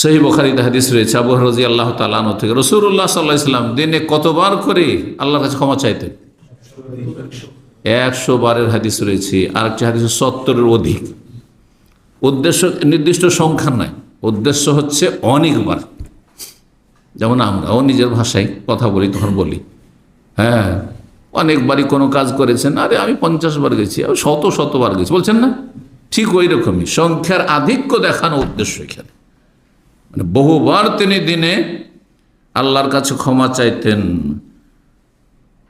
সেই বখারিতে হাদিস রয়েছে, আবু রাজি আল্লাহ তালানো থেকে রসুল্লাহ সাল্লাহ ইসলাম দিনে কতবার করে আল্লাহর কাছে ক্ষমা চাইতেন? একশো বারের হাদিস রয়েছে আর একটি হাদিস সত্তরের অধিক। উদ্দেশ্য, নির্দিষ্ট সংখ্যা নয় উদ্দেশ্য হচ্ছে অনেকবার। যেমন আমরাও নিজের ভাষায় কথা বলি, তখন বলি হ্যাঁ অনেকবারই কোনো কাজ করেছেন, আরে আমি পঞ্চাশ বার গেছি শত শতবার গেছি, বলছেন না? ঠিক ওই রকমই, সংখ্যার আধিক্য দেখানো উদ্দেশ্য এখানে। মানে বহুবার তিনি দিনে আল্লাহর কাছে ক্ষমা চাইতেন।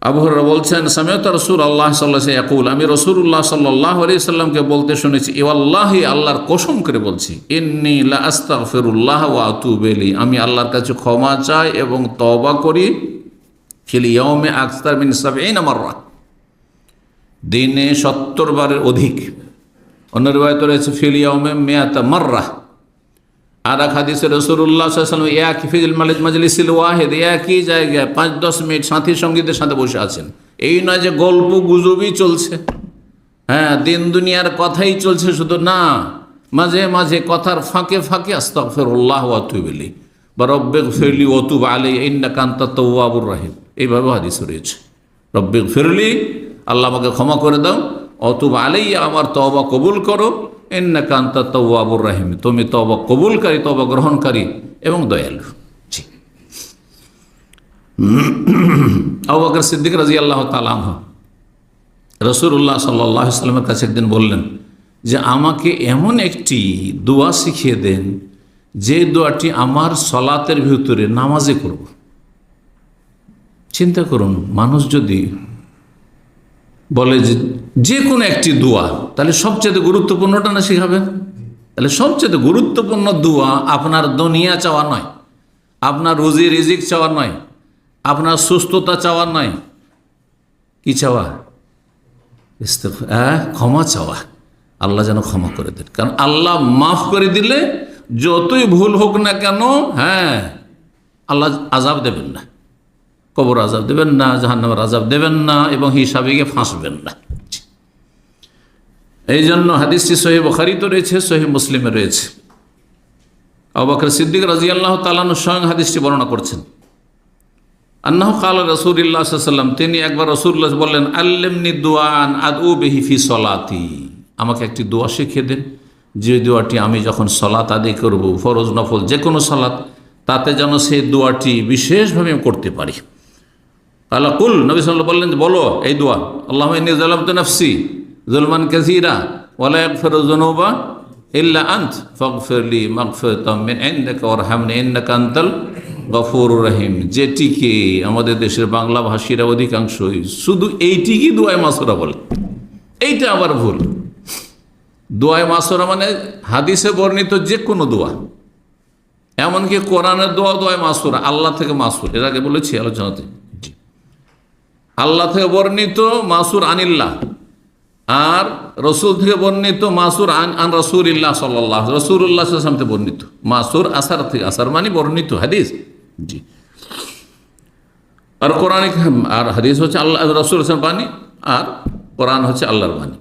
আবহরা বলছেন সামিয়ত রসুল আল্লাহ সাল্লাহ একুল আমি রসুল্লাহ সাল্লাহ আলি সাল্লামকে বলতে শুনেছি, এ আল্লাহি আল্লাহর কসম করে বলছি, ইন্নি আস্তাগফিরুল্লাহ ওয়া আতুবেলি আমি আল্লাহর কাছে ক্ষমা চাই এবং তবা করি, ফিল ইয়মে আখতার মিন সাবিন মাররা। দিনে সত্তর বারের অধিক। অন্য রিবায়ত রয়েছে, ফিল ইয়মে মেয়াতা মাররা। আর এক হাদিসে রসুল্লাহ সাল্লাম এক ফিজুল মালিক মাজলিসিল ওয়াহেদ একই জায়গায় পাঁচ দশ মিনিট সাথী সঙ্গীতের সাথে বসে আছেন। এই নয় যে গল্প গুজবই চলছে। হ্যাঁ দিন দুনিয়ার কথাই চলছে, শুধু না, মাঝে মাঝে কথার ফাঁকে ফাঁকে আস্তফের উল্লাহ অতুবেলি বা রব্বেক ফেরলি অতুব আলী ইন্না কান্তা তৌয়াবুর রাহিম। এইভাবে হাদিস রয়েছে। রব্বেক ফেরলি আল্লাহ আমাকে ক্ষমা করে দাও। অতুব আলাই আমার তবা কবুল করো। এন্না কান্তা তৌয়াবুর রাহিম। তুমি তবা কবুলকারী তবা গ্রহণকারী এবং দয়ালু। জি। আবু সিদ্দিক রাজি আল্লাহ তালাম রসুল্লাহ সাল্লাহ ইসলামের কাছে একদিন বললেন যে, আমাকে এমন একটি দোয়া শিখিয়ে দেন যে দোয়াটি আমার সলাতের ভিতরে নামাজে করব। চিন্তা করুন, মানুষ যদি বলে যে কোনো একটি দোয়া, তাহলে সবচেয়ে গুরুত্বপূর্ণটা না শিখাবেন তাহলে সবচেয়ে গুরুত্বপূর্ণ দোয়া আপনার দুনিয়া চাওয়া নয়, আপনার রুজি রিজিক চাওয়া নয়, আপনার সুস্থতা চাওয়া নয়। কি চাওয়া? হ্যাঁ ক্ষমা চাওয়া। আল্লাহ যেন ক্ষমা করে দেন। কারণ আল্লাহ মাফ করে দিলে যতই ভুল হোক না কেন হ্যাঁ আল্লাহ আজাব দেবেন না। কবর আজাব দেবেন না, জাহান্নামের আজাব দেবেন না এবং হিসাবে ফাঁসবেন না। এই জন্য হাদিসটি সহি বখারিতে রয়েছে সহি মুসলিমে রয়েছে। আবাকর সিদ্দিক রাজি আল্লাহ তালানু স্বয়ং হাদিসটি বর্ণনা করছেন। আন্নাহ কাল রসুল্লাহ সাল্লাম তিনি একবার রসুল্লাহ বললেন, আল্লেমনি দোয়ান আদু বেহিফি সলাতি। আমাকে একটি দোয়া শিখিয়ে দেন, যে দোয়াটি আমি যখন সলাত আদি করব, ফরজ নফল যে কোনো সলাত, তাতে যেন সেই দোয়াটি বিশেষভাবে করতে পারি। আল্লাহ কুল, নবী সাল্লাহ বললেন বলো, এই দোয়া, আল্লাহ জালাম তো নফসি জুলমান কাসিরা ওয়ালা ইয়াগফিরু যুনুবা ইল্লা আন্ত ফাগফিরলি মাগফিরাতাম মিন ইনদাকা ওয়ারহামনি, ইন্নাকা আনতাল গফুরুর রহিম। যেটিকে আমাদের দেশের বাংলা ভাষীরা অধিকাংশই শুধু এইটিকে দোয়ায় মাসুরা বলে। এইটা আবার ভুল। দোয়ায় মাসুরা মানে হাদিসে বর্ণিত যে কোনো দোয়া। এমনকি কোরআনের দোয়া দোয়ায় মাসুরা, আল্লাহ থেকে মাসুর, এর আগে বলেছি আলোচনাতে। আল্লাহ থেকে বর্ণিত মাসুর আনিল্লাহ। আর রসুল থেকে বর্ণিত মাসুর আন আন রসুল ইল্লাহ সাল্লাহ রসুল্লাহ থেকে বর্ণিত। মাসুর আসার থেকে আসার মানে বর্ণিত হাদিস। জি। আর কোরআন আর হাদিস হচ্ছে আল্লাহ রসুল হাসান বাণী, আর কোরআন হচ্ছে আল্লাহর বাণী।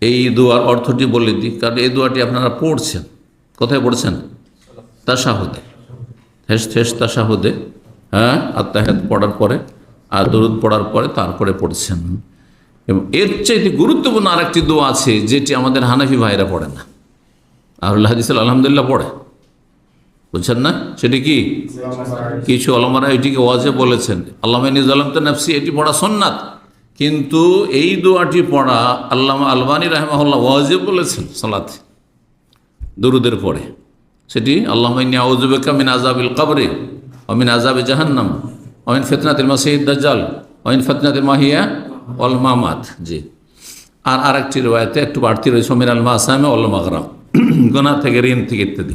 এই দুয়ার অর্থটি বলে দিই, কারণ এই দোয়াটি আপনারা পড়ছেন। কোথায় পড়ছেন? তাসাহুদে হেস থেস তাসাহুদে হ্যাঁ আত্মাহাত পড়ার পরে, আর দরুদ পড়ার পরে তারপরে পড়ছেন। এবং এর চাইতে গুরুত্বপূর্ণ আরেকটি দোয়া আছে, যেটি আমাদের হানাফি ভাইরা পড়ে না। আহুল্লাহ হাদিস আলহামদুলিল্লাহ পড়ে। বুঝছেন না? সেটি কি? কিছু আলমারা এটিকে ওয়াজে বলেছেন। আল্লাহ আলম তো নফসি এটি পড়া সন্ন্যাত কিন্তু এই দোয়াটি পড়া আল্লাহ আলবানী রাহমাহুল্লাহ ওয়াজে বলেছেন সালাতে, দরুদের পরে। সেটি আল্লাহ আউজুবেকা মিন আজাবিল কবরে। অমিন আজাবে জাহান্নাম অমিন ফেতনাতিল মাসিদ দাজ্জাল অমিন ফেতনাতিল মাহিয়া অল মামাত জি। আর আরেকটি রয়েতে একটু বাড়তি রয়েছে অমিন আল মাসামে অল মাগরাম গোনা থেকে ঋণ থেকে ইত্যাদি।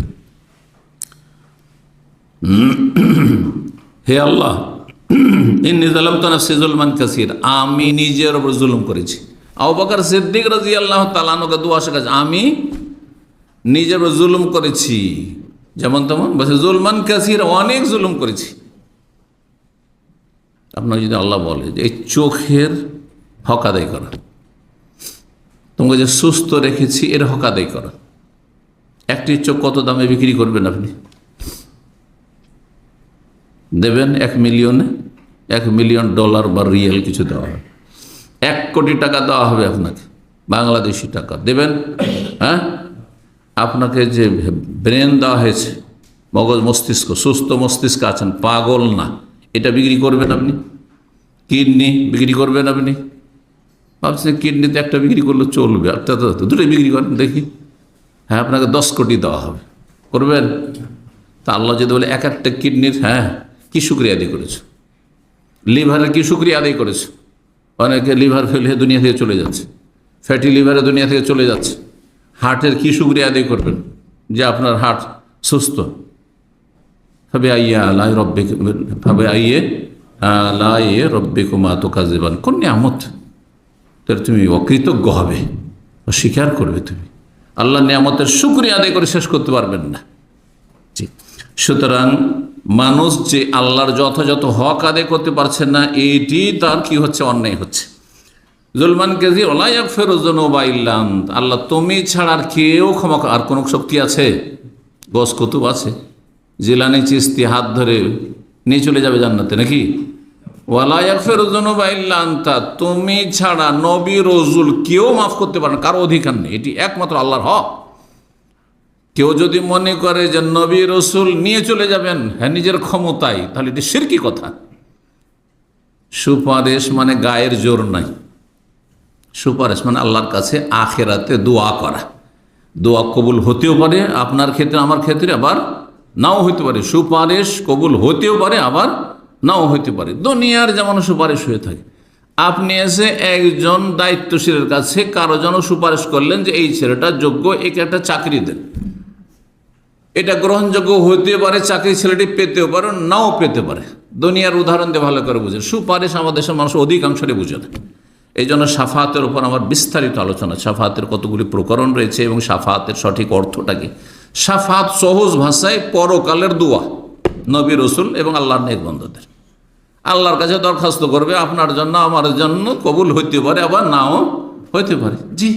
হে আল্লাহ, ইন্নি জালাম তো নফসি জুলমান কাসির। আমি নিজের ওপর জুলুম করেছি। আবু সিদ্দিক রাজি আল্লাহ তালানুকে দোয়া শেখাচ্ছে, আমি নিজের জুলুম করেছি। যেমন তেমন, বলছে, জুলমান কাসির, অনেক জুলুম করেছি। আপনাকে যদি আল্লাহ বলে যে এই চোখের হক আদায় করা, তোমাকে যে সুস্থ রেখেছি, এর হক আদায় করা, একটি চোখ কত দামে বিক্রি করবেন আপনি? দেবেন এক মিলিয়নে, এক মিলিয়ন ডলার বা রিয়েল কিছু দেওয়া হবে। এক কোটি টাকা দেওয়া হবে আপনাকে, বাংলাদেশি টাকা। দেবেন হ্যাঁ? আপনাকে যে ব্রেন দেওয়া হয়েছে, মগজ মস্তিষ্ক, সুস্থ মস্তিষ্ক আছেন, পাগল না। এটা বিক্রি করবেন আপনি? কিডনি বিক্রি করবেন আপনি? ভাবছেন কিডনিতে একটা বিক্রি করলে চলবে তো দুটোই বিক্রি করেন, দেখি। হ্যাঁ আপনাকে দশ কোটি দেওয়া হবে। করবেন? তা আল্লাহ যদি বলে, এক একটা কিডনির হ্যাঁ কি শুক্রিয়া আদায় করেছ? লিভারের কি শুক্রিয়া আদায় করেছ? অনেকে লিভার ফেল দুনিয়া থেকে চলে যাচ্ছে। ফ্যাটি লিভারে দুনিয়া থেকে চলে যাচ্ছে। হার্টের কি শুক্রিয়া আদায় করবেন? যে আপনার হার্ট সুস্থ। ভাবে আইয়া আলাই রব্বে ভাবে আইয়ে আলাই রব্বে কুমা তো কাজেবান কোন নিয়ামত? তাহলে তুমি অকৃতজ্ঞ হবে। অস্বীকার করবে তুমি। আল্লাহ নিয়ামতের শুক্রিয়া আদায় করে শেষ করতে পারবেন না। সুতরাং মানুষ যে আল্লাহর যথাযথ হক আদায় করতে পারছে না, এটি তার কি হচ্ছে? অন্যায় হচ্ছে। জুলমান কেজি ওলাইক ফেরোজন বা ইল্লাম আল্লাহ, তুমি ছাড়ার কেউ ক্ষমা আর কোনো শক্তি আছে? গস কুতুব আছে। জিলানি চিস্তি, হাত ধরে নিয়ে চলে যাবে জান্নাতে নাকি? ওয়ালায়াক ফেরোজন বা ইল্লান্তা তুমি ছাড়া নবী রজুল কেউ মাফ করতে পারে না। কারও অধিকার নেই। এটি একমাত্র আল্লাহর হক। কেউ যদি মনে করে যে নবী রসুল নিয়ে চলে যাবেন হ্যাঁ নিজের ক্ষমতায়, তাহলে এটি সিরকি কথা। সুপারিশ মানে গায়ের জোর নাই। সুপারিশ মানে আল্লাহর কাছে আখেরাতে দোয়া করা। দোয়া কবুল হতেও পারে আপনার ক্ষেত্রে, আমার ক্ষেত্রে আবার নাও হইতে পারে। সুপারিশ কবুল হতেও পারে, আবার নাও হইতে পারে। দুনিয়ার যেমন সুপারিশ হয়ে থাকে। আপনি এসে একজন দায়িত্বশীলের কাছে কারও জন্য সুপারিশ করলেন যে এই ছেলেটা যোগ্য, একে একটা চাকরি দেন। এটা গ্রহণযোগ্য হতে পারে, চাকরি ছেলেটি পেতেও পারে, নাও পেতে পারে। দুনিয়ার উদাহরণ দিয়ে ভালো করে বুঝেন। সুপারিশ আমাদের দেশের মানুষ অধিকাংশই বুঝে না। এই জন্য সাফাতের উপর আমার বিস্তারিত আলোচনা, সাফাতের কতগুলি প্রকরণ রয়েছে এবং সাফাতের সঠিক অর্থটা কি? সাফাত সহজ ভাষায় পরকালের দোয়া, নবী রসুল এবং আল্লাহর নেকবন্ধদের আল্লাহর কাছে দরখাস্ত করবে, আপনার জন্য, আমার জন্য কবুল হইতে পারে, আবার নাও হইতে পারে। জি।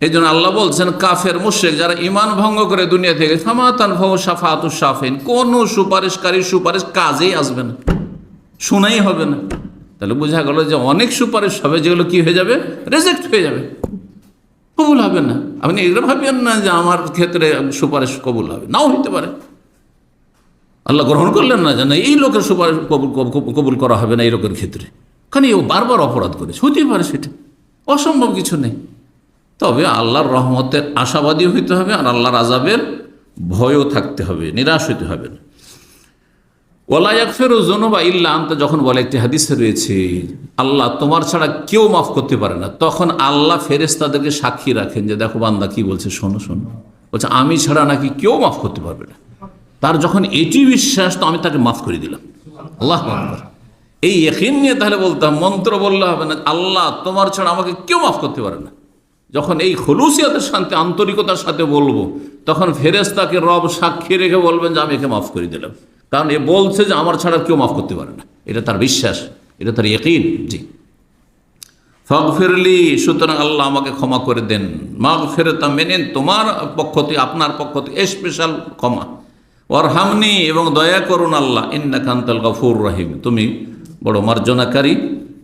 এই জন্য আল্লাহ বলছেন, কাফের মুশেক যারা ইমান ভঙ্গ করে দুনিয়া থেকে সামাতান ভৌ সাফাতু সাফিন, কোনো সুপারিশকারী সুপারিশ কাজেই আসবে না, শোনাই হবে না। তাহলে বোঝা গেল যে অনেক সুপারিশ হবে, যেগুলো কি হয়ে যাবে? রেজেক্ট হয়ে যাবে। কবুল হবে না। আপনি এগুলো ভাববেন না যে আমার ক্ষেত্রে সুপারিশ কবুল হবে। নাও হইতে পারে। আল্লাহ গ্রহণ করলেন না যে না, এই লোকের সুপারিশ কবুল, কবুল- কবুল করা হবে না এই লোকের ক্ষেত্রে। কারণ ও বারবার অপরাধ করেছে। হতেই পারে সেটা। অসম্ভব কিছু নেই। তবে আল্লাহর রহমতের আশাবাদী হইতে হবে আর আল্লাহর আজাবের ভয়ও থাকতে হবে, নিরাশ হইতে হবে না। ওলায়াকফের জনবা ইল্লা আনতে, যখন বলে, একটি হাদিসে রয়েছে, আল্লাহ তোমার ছাড়া কেউ মাফ করতে পারে না। তখন আল্লাহ ফেরেস্তাদেরকে সাক্ষী রাখেন যে, দেখো বান্দা, কি বলছে? শোনো শোনো। বলছে, আমি ছাড়া নাকি কেউ মাফ করতে পারবে না। তার যখন এটি বিশ্বাস, তো আমি তাকে মাফ করে দিলাম। আল্লাহ এই এখিন নিয়ে তাহলে বলতাম, মন্ত্র বললে হবে না, আল্লাহ তোমার ছাড়া আমাকে কেউ মাফ করতে পারে না। যখন এই খলুসিয়াতের শান্তি আন্তরিকতার সাথে বলব, তখন ফেরেস্তাকে রব সাক্ষী রেখে বলবেন যে, আমি একে মাফ করে দিলাম। কারণ এ বলছে যে আমার ছাড়া কেউ মাফ করতে পারে না। এটা তার বিশ্বাস, এটা তার ইয়কিন। জি। ফগ ফিরলি সুতরাং আল্লাহ আমাকে ক্ষমা করে দেন। মাগ ফেরতা মেনে তোমার পক্ষ থেকে, আপনার পক্ষ থেকে স্পেশাল ক্ষমা। ওর হামনি এবং দয়া করুন আল্লাহ ইন্না কান্তাল গফুর রহিম। তুমি বড় মার্জনাকারী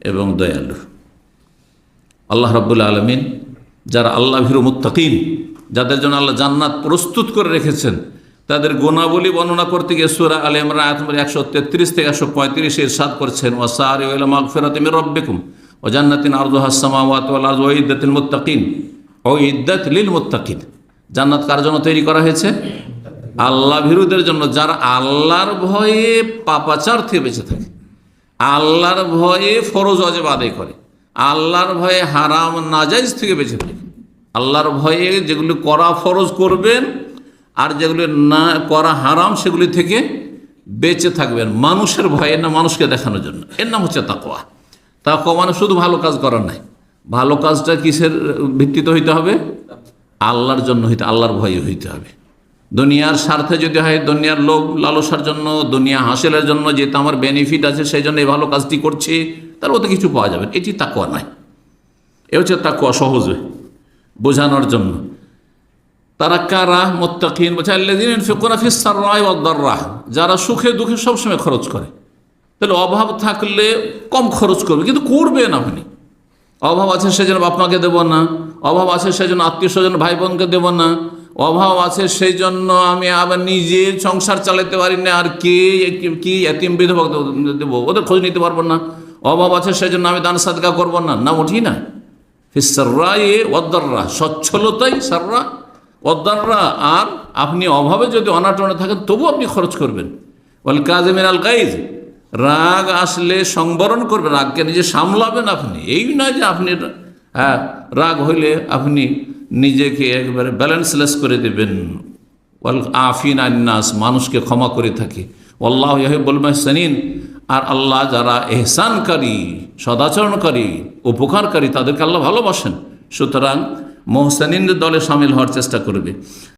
এবং দয়ালু। আল্লাহ রাব্বুল আলমিন, যারা আল্লাহ ভীরু মুত্তাকিন, যাদের জন্য আল্লাহ জান্নাত প্রস্তুত করে রেখেছেন তাদের গুণাবলী বর্ণনা করতে গিয়ে সুরা আলী ইমরান আয়াত একশো তেত্রিশ থেকে একশো পঁয়ত্রিশ ইরশাদ করছেন ও সারি মাগ ফেরাতে মির রব্বিকুম ও জান্নাতিন আরদু হাসামাওয়াত ওয়াল আরদু ও ইদ্দাতিল মুত্তাকিন ও ইদ্দাত লিল মুত্তাকিন। জান্নাত কার জন্য তৈরি করা হয়েছে? আল্লাহ ভীরুদের জন্য। যারা আল্লাহর ভয়ে পাপাচার থেকে বেঁচে থাকে, আল্লাহর ভয়ে ফরজ অজেব আদায় করে, আল্লাহর ভয়ে হারাম নাজাইজ থেকে বেঁচে থাকে, আল্লাহর ভয়ে যেগুলি করা ফরজ করবেন আর যেগুলি না করা হারাম, সেগুলি থেকে বেঁচে থাকবেন। মানুষের ভয়ে না মানুষকে দেখানোর জন্য। এর নাম হচ্ছে তাকোয়া তাকোয়া মানে শুধু ভালো কাজ করার নাই। ভালো কাজটা কিসের ভিত্তিতে হইতে হবে? আল্লাহর জন্য হইতে, আল্লাহর ভয়ে হইতে হবে। দুনিয়ার স্বার্থে যদি হয়, দুনিয়ার লোক লালসার জন্য, দুনিয়া হাসিলের জন্য, যেহেতু আমার বেনিফিট আছে সেই জন্য এই ভালো কাজটি করছে, তার ওতে কিছু পাওয়া যাবে। এটি তাকুয়া নয়। এ হচ্ছে তাকুয়া সহজে বোঝানোর জন্য। তারা কারা? মোত্তাকিন। বলছে আল্লাদিন রাহ যারা সুখে দুঃখে সবসময় খরচ করে। তাহলে অভাব থাকলে কম খরচ করবে, কিন্তু করবে না আপনি অভাব আছে সেজন্য বাপ মাকে দেবো না। অভাব আছে সেজন্য আত্মীয় স্বজন ভাই বোনকে দেবো না। অভাব আছে সেই জন্য আমি আবার নিজে সংসার চালাতে পারি না, আর কে কি এতিম বিধবা দেবো? ওদের খোঁজ নিতে পারব না। অভাব আছে সেই জন্য আমি দান সাদকা করব না। না, উঠি না। ফিসাররা এ অদ্দাররা সচ্ছলতাই সাররা। অদ্দাররা আর আপনি অভাবে যদি অনাটনে থাকেন, তবু আপনি খরচ করবেন। বল কাজেমিন আল কাইজ, রাগ আসলে সংবরণ করবেন, রাগকে নিজে সামলাবেন আপনি। এই নয় যে আপনি হ্যাঁ রাগ হইলে আপনি নিজেকে একবারে ব্যালেন্সলেস করে দেবেন। ওয়াল আফিন আন্নাস, মানুষকে ক্ষমা করে থাকি। আল্লাহ বলবে সানিন আর আল্লাহ যারা এহসানকারী, সদাচরণকারী, উপকারকারী, তাদেরকে আল্লাহ ভালোবাসেন। সুতরাং মোহসানিনদের দলে সামিল হওয়ার চেষ্টা করবে।